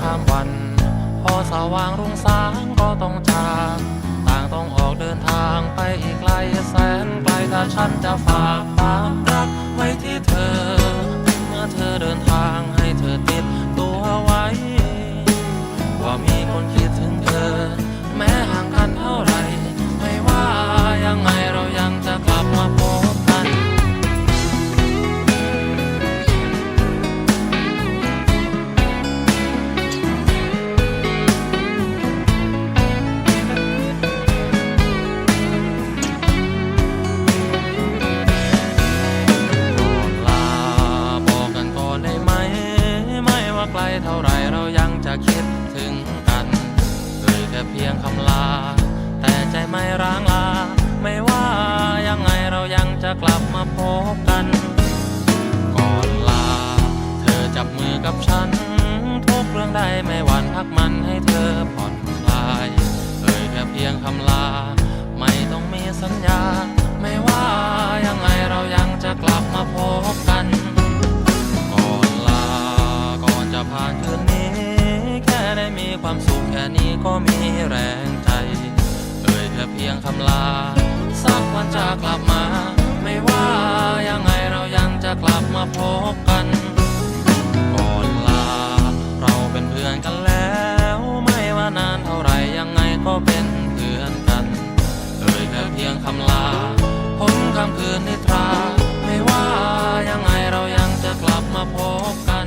ข้ามวัน พอสว่างรุ่งสางก็ต้องจาก ต่างต้องออกเดินทางไปอีกไกลแสนไกลถ้าฉันจะฝากความรักไว้ที่เธอ เมื่อเธอเดินทางให้เธอติดตัวไว้ ว่ามีคนคิด ยังจะคิดถึงกันเอ่ยแค่เพียงคำลา แต่ใจไม่ร้างลา ไม่ว่ายังไงเรายังจะกลับมาพบกัน ก่อนลา เธอจับมือกับฉัน ทุกเรื่องใดไม่หวั่นพักมันให้เธอผ่อน ความสุขแค่นี้ก็มีแรงใจ เอ่ยแค่เพียงคำลา สักวันจะกลับมา ไม่ว่ายังไงเรายังจะกลับมาพบกันก่อนลา เราเป็นเพื่อนกันแล้ว ไม่ว่านานเท่าไรยังไงก็เป็นเพื่อนกัน เอ่ยแค่เพียงคำลาพ้นค่ำคืนนิทรา ไม่ว่ายังไงเรายังจะกลับมาพบกัน